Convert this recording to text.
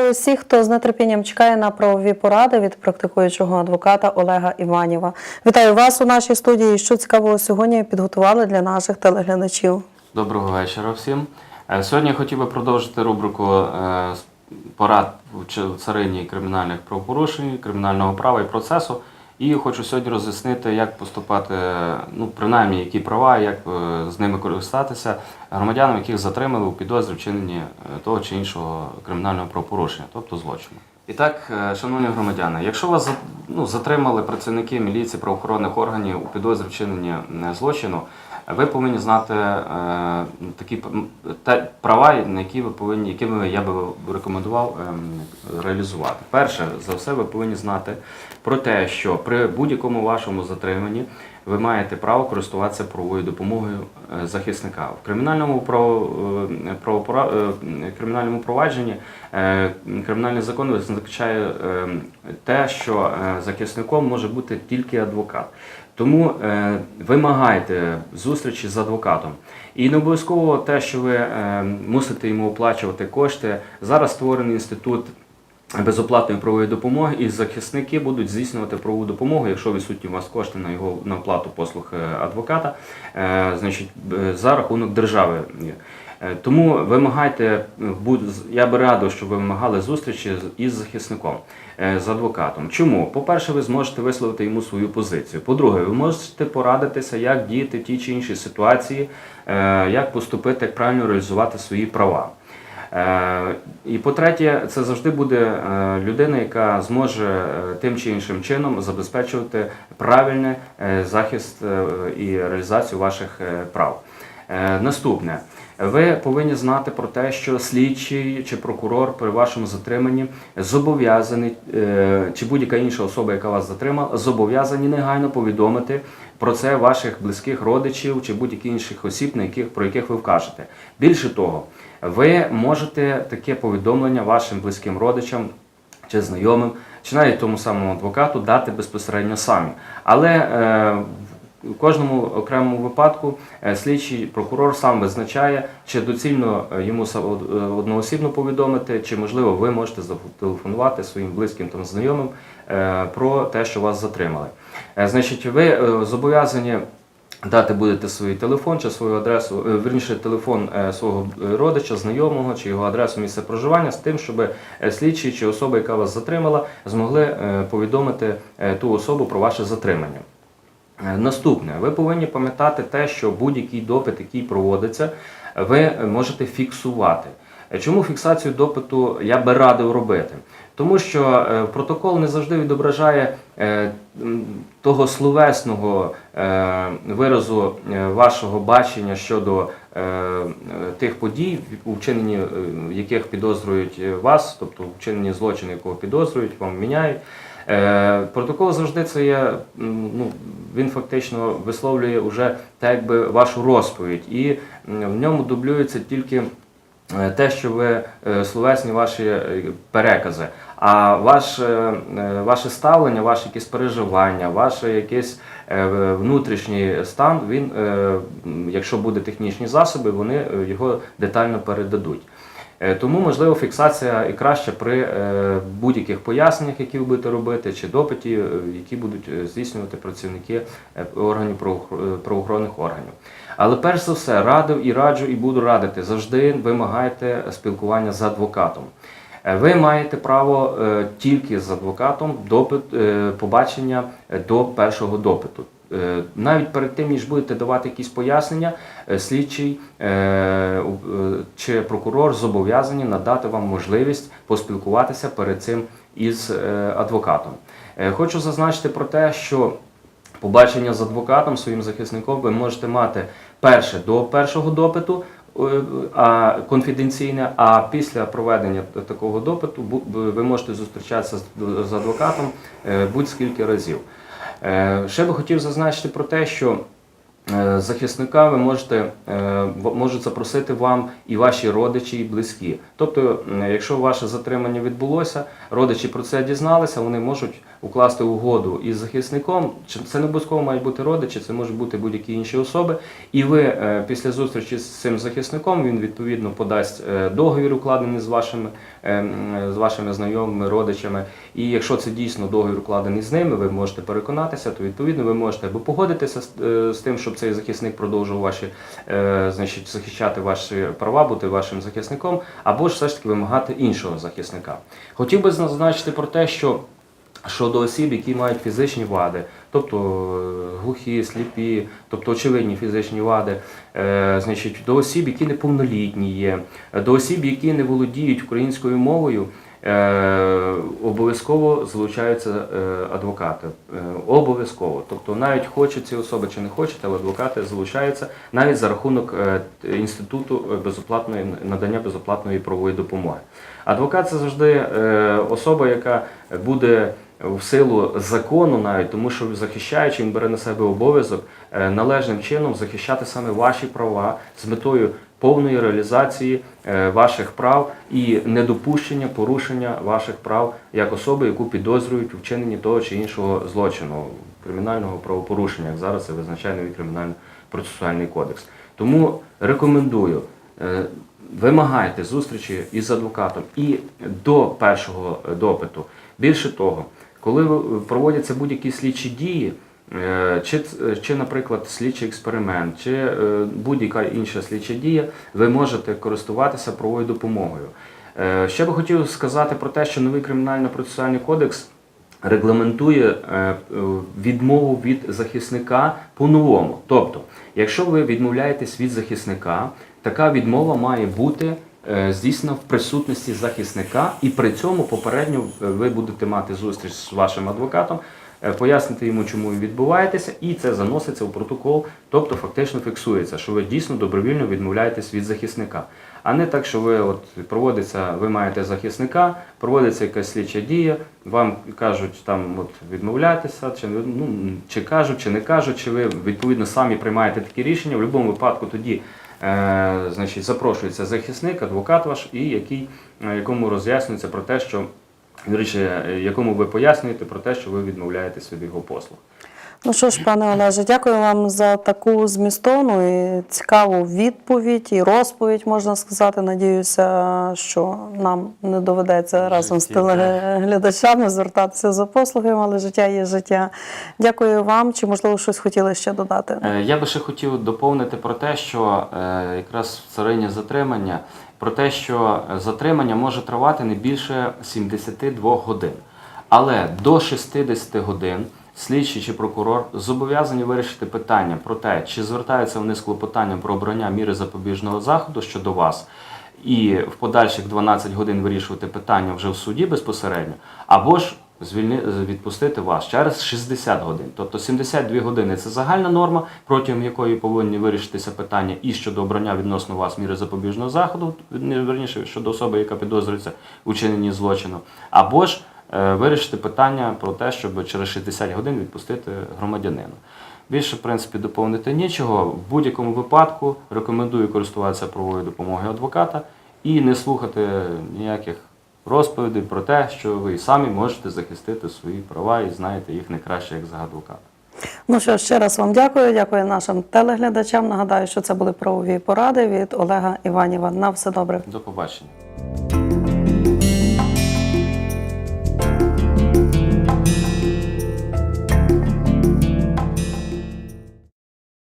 вітаю усіх, хто з нетерпінням чекає на правові поради від практикуючого адвоката Олега Іванєва. Вітаю вас у нашій студії. Що цікавого сьогодні підготували для наших телеглядачів. Доброго вечора всім. Е, Сьогодні я хотів би продовжити рубрику е, порад в царині кримінальних правопорушень, кримінального права і процесу. І хочу сьогодні роз'яснити, як поступати, ну принаймні, які права, як е, з ними користатися громадянам, яких затримали у підозрі вчиненні е, того чи іншого кримінального правопорушення, тобто злочину. І так, е, шановні громадяни, якщо вас ну, затримали працівники міліції правоохоронних органів у підозрі вчиненні злочину, ви повинні знати е, такі те, права, на які ви повинні, якими я би рекомендував ем, реалізувати. Перше за все, ви повинні знати про те, що при будь-якому вашому затриманні ви маєте право користуватися правовою допомогою е, захисника. В кримінальному право, е, е, кримінальному провадженні е, кримінальний закон визначає е, те, що е, захисником може бути тільки адвокат. Тому е, вимагайте зустрічі з адвокатом. І не обов'язково те, що ви е, мусите йому оплачувати кошти. Зараз створений інститут безоплатної правової допомоги, і захисники будуть здійснювати правову допомогу, якщо відсутні у вас кошти на його на оплату послуг е, адвоката, е, значить за рахунок держави. Е, Тому вимагайте, я би радив, щоб ви вимагали зустрічі із захисником, з адвокатом. Чому? По-перше, ви зможете висловити йому свою позицію. По-друге, ви можете порадитися, як діяти в тій чи іншій ситуації, як поступити, як правильно реалізувати свої права. Е, І по-третє, це завжди буде е, людина, яка зможе е, тим чи іншим чином забезпечувати правильний захист і реалізацію ваших прав. Наступне. Ви повинні знати про те, що слідчий чи прокурор при вашому затриманні зобов'язаний, чи будь-яка інша особа, яка вас затримала, зобов'язані негайно повідомити про це ваших близьких родичів чи будь-яких інших осіб, на яких про яких ви вкажете. Більше того, ви можете таке повідомлення вашим близьким родичам чи знайомим, чи навіть тому самому адвокату дати безпосередньо самі. Але е, в кожному окремому випадку е, слідчий прокурор сам визначає, чи доцільно е, йому е, одноосібно повідомити, чи можливо ви можете зателефонувати своїм близьким там знайомим про те, що вас затримали. Значить, ви зобов'язані дати будете свій телефон чи свою адресу, е, верніше телефон е, свого е, родича, знайомого чи його адресу місця проживання з тим, щоб слідчий чи особа, яка вас затримала, змогли повідомити ту особу про ваше затримання. Наступне, ви повинні пам'ятати те, що будь-який допит, який проводиться, ви можете фіксувати. Е, Чому фіксацію допиту я би радив робити? Тому що е, протокол не завжди відображає е, того словесного виразу вашого бачення щодо тих подій, у яких підозрюють вас, тобто у вчиненні злочину, якого підозрюють, вам міняють. Протокол завжди це є, ну, він фактично висловлює вже так якби вашу розповідь, і в ньому дублюється тільки те, що ви е, словесні ваші е, перекази. А ваше, е, ваше ставлення, ваші якісь переживання, ваш якийсь е, внутрішній стан, він, е, якщо буде технічні засоби, вони е, його детально передадуть. Е, Тому, можливо, фіксація і краще при е, будь-яких поясненнях, які ви будете робити, чи допиті, е, які будуть е, здійснювати працівники е, органів правоохор- е, правоохоронних органів. Але перш за все радив і раджу, і буду радити завжди вимагайте спілкування з адвокатом. Е, Ви маєте право е, тільки з адвокатом допит, е, побачення до першого допиту. Навіть перед тим, ніж будете давати якісь пояснення, слідчий чи прокурор зобов'язані надати вам можливість поспілкуватися перед цим із адвокатом. Хочу зазначити про те, що побачення з адвокатом, своїм захисником, ви можете мати перше до першого допиту, е, а конфіденційне, а після проведення такого допиту ви можете зустрічатися з адвокатом е, будь-скільки разів. Е, Ще би хотів зазначити про те, що захисника ви можете можуть запросити вам і ваші родичі, і близькі. Тобто, якщо ваше затримання відбулося, родичі про це дізналися, вони можуть укласти угоду із захисником, чи це не обов'язково мають бути родичі, це можуть бути будь-які інші особи. І ви е, після зустрічі з цим захисником він відповідно подасть е, договір, укладений з вашими, е, з вашими знайомими, родичами. І якщо це дійсно договір укладений з ними, ви можете переконатися, то відповідно ви можете або погодитися з, тим, щоб цей захисник продовжував ваші значить, захищати ваші права, бути вашим захисником, або ж все ж таки вимагати іншого захисника. Хотів би зазначити про те, що щодо осіб, які мають фізичні вади, тобто е, глухі, сліпі, тобто очевидні фізичні вади, е, значить, до осіб, які неповнолітні є, до осіб, які не володіють українською мовою. Е, обов'язково залучаються адвокати. Обов'язково. Тобто навіть хочуть ці особи чи не хочуть, але адвокати залучаються навіть за рахунок інституту безоплатної надання безоплатної правової допомоги. Адвокат це завжди особа, яка буде в силу закону, навіть тому, що захищаючи, він бере на себе обов'язок е, належним чином захищати саме ваші права з метою повної реалізації е, ваших прав і недопущення порушення ваших прав як особи, яку підозрюють у вчиненні того чи іншого злочину, кримінального правопорушення, як зараз це визначає новий кримінально-процесуальний кодекс. Тому рекомендую. е, Вимагайте зустрічі із адвокатом і до першого допиту. Більше того, коли проводяться будь-які слідчі дії, е, чи, чи, наприклад, слідчий експеримент, чи е, будь-яка інша слідча дія, ви можете користуватися правовою допомогою. Е, Ще би хотів сказати про те, що новий кримінально-процесуальний кодекс регламентує е, е, відмову від захисника по-новому. Тобто, якщо ви відмовляєтесь від захисника, така відмова має бути е, здійснена в присутності захисника, і при цьому попередньо е, ви будете мати зустріч з вашим адвокатом, е, пояснити йому, чому ви відбуваєтеся, і це заноситься у протокол, тобто фактично фіксується, що ви дійсно добровільно відмовляєтесь від захисника. А не так, що ви от проводиться, ви маєте захисника, проводиться якась слідча дія, вам кажуть там от відмовляйтеся, чи ну чи кажуть, чи не кажуть, чи ви відповідно самі приймаєте такі рішення. В будь-якому випадку тоді значить, запрошується захисник, адвокат ваш, і який, е, якому роз'яснюється про те, що е, якому ви пояснюєте про те, що ви відмовляєтесь від його послуг. Ну що ж, пане Олеже, дякую вам за таку змістовну і цікаву відповідь і розповідь, можна сказати. Надіюся, що нам не доведеться разом з телеглядачами звертатися за послугами, але життя є життя. Дякую вам. Чи можливо щось хотіли ще додати? Е, Я би ще хотів доповнити про те, що е, якраз в царині затримання, про те, що затримання може тривати не більше 72 годин. Але до 60 годин слідчий чи прокурор зобов'язані вирішити питання про те, чи звертаються вони з клопотанням про обрання міри запобіжного заходу щодо вас, і в подальших 12 годин вирішувати питання вже в суді безпосередньо, або ж звільни, відпустити вас через 60 годин. Тобто 72 години це загальна норма, протягом якої повинні вирішитися питання і щодо обрання відносно вас міри запобіжного заходу, верніше щодо особи, яка підозрюється у чиненні злочину, або ж вирішити питання про те, щоб через 60 годин відпустити громадянина. Більше, в принципі, доповнити нічого. В будь-якому випадку рекомендую користуватися правовою допомогою адвоката і не слухати ніяких розповідей про те, що ви самі можете захистити свої права і знаєте їх не краще, як за адвоката. Ну що ще раз вам дякую. Дякую нашим телеглядачам. Нагадаю, що це були правові поради від Олега Іванєва. На все добре. До побачення.